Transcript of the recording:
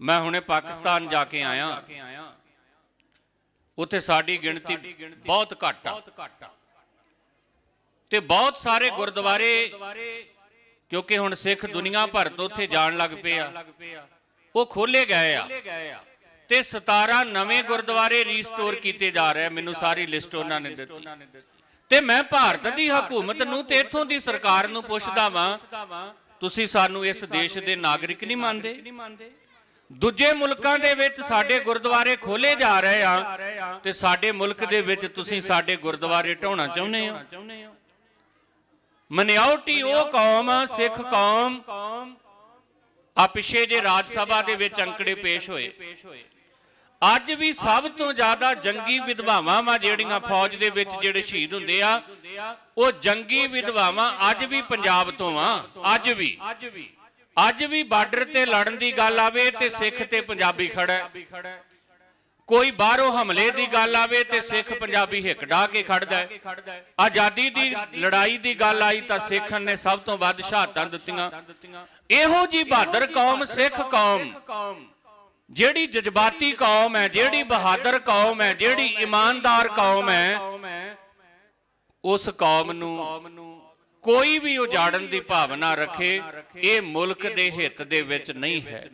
ਮੈਂ ਹੁਣੇ ਪਾਕਿਸਤਾਨ ਜਾ ਕੇ ਆਇਆ। ਉੱਥੇ ਸਾਡੀ ਗਿਣਤੀ ਬਹੁਤ ਘੱਟ ਆ। ਤੇ ਬਹੁਤ ਸਾਰੇ ਗੁਰਦੁਆਰੇ ਕਿਉਂਕਿ ਹੁਣ ਸਿੱਖ ਦੁਨੀਆ ਭਰ ਤੋਂ ਉੱਥੇ ਜਾਣ ਲੱਗ ਪਏ ਆ। ਉਹ ਖੋਲੇ ਗਏ ਆ। ਤੇ 17 ਨਵੇਂ ਗੁਰਦੁਆਰੇ ਰੀਸਟੋਰ ਕੀਤੇ ਜਾ ਰਹੇ ਮੈਨੂੰ ਸਾਰੀ ਲਿਸਟ ਉਹਨਾਂ ਨੇ ਦਿੱਤੀ। ਤੇ ਮੈਂ ਭਾਰਤ ਦੀ ਹਕੂਮਤ ਨੂੰ ਤੇ ਇੱਥੋਂ ਦੀ ਸਰਕਾਰ ਨੂੰ ਪੁੱਛਦਾ ਵਾਂ ਤੁਸੀਂ ਸਾਨੂੰ ਇਸ ਦੇਸ਼ ਦੇ ਨਾਗਰਿਕ ਨਹੀਂ ਮੰਨਦੇ। ਦੂਜੇ ਮੁਲਕਾਂ ਦੇ ਵਿੱਚ ਸਾਡੇ ਗੁਰਦੁਆਰੇ ਖੋਲੇ ਜਾ ਰਹੇ ਆ, ਤੇ ਸਾਡੇ ਮੁਲਕ ਦੇ ਵਿੱਚ ਤੁਸੀਂ ਸਾਡੇ ਗੁਰਦੁਆਰੇ ਢਾਉਣਾ ਚਾਹੁੰਦੇ ਹੋ? ਮਨਿਆਉਟੀ ਉਹ ਕੌਮ, ਸਿੱਖ ਕੌਮ, ਆ ਪਿਛੇ ਜੇ ਰਾਜ ਸਭਾ ਦੇ ਵਿੱਚ ਅੰਕੜੇ ਪੇਸ਼ ਹੋਏ। ਅੱਜ ਵੀ ਸਭ ਤੋਂ ਜ਼ਿਆਦਾ ਜੰਗੀ ਵਿਧਵਾਵਾਂ ਵਾ ਜਿਹੜੀਆਂ ਫੌਜ ਦੇ ਵਿੱਚ ਜਿਹੜੇ ਸ਼ਹੀਦ ਹੁੰਦੇ ਆ, ਉਹ ਜੰਗੀ ਵਿਧਵਾਵਾਂ ਅੱਜ ਵੀ ਪੰਜਾਬ ਤੋਂ ਆ, ਅੱਜ ਵੀ। ਅੱਜ ਵੀ ਬਾਰਡਰ ਤੇ ਲੜਨ ਦੀ ਗੱਲ ਆਵੇ ਤੇ ਸਿੱਖ ਤੇ ਪੰਜਾਬੀ ਖੜਾ ਕੋਈ ਬਾਹਰੋਂ ਹਮਲੇ ਦੀ ਗੱਲ ਆਵੇ ਤੇ ਸਿੱਖ ਪੰਜਾਬੀ ਹਿੱਕ ਕੇ ਖੜਦਾ ਆਜ਼ਾਦੀ ਦੀ ਲੜਾਈ ਦੀ ਗੱਲ ਆਈ ਤਾਂ ਸਿੱਖਾਂ ਨੇ ਸਭ ਤੋਂ ਵੱਧ ਸ਼ਹਾਦਤਾਂ ਦਿੱਤੀਆਂ। ਇਹੋ ਜੀ ਬਹਾਦਰ ਕੌਮ ਸਿੱਖ ਕੌਮ, ਜਿਹੜੀ ਜਜ਼ਬਾਤੀ ਕੌਮ ਹੈ, ਜਿਹੜੀ ਬਹਾਦਰ ਕੌਮ ਹੈ, ਜਿਹੜੀ ਇਮਾਨਦਾਰ ਕੌਮ ਹੈ, ਉਸ ਕੌਮ ਨੂੰ ਕੋਈ ਵੀ ਉਜਾੜਨ ਦੀ ਭਾਵਨਾ ਰੱਖੇ ਇਹ ਮੁਲਕ ਦੇ ਹਿੱਤ ਦੇ ਵਿੱਚ ਨਹੀਂ ਹੈ।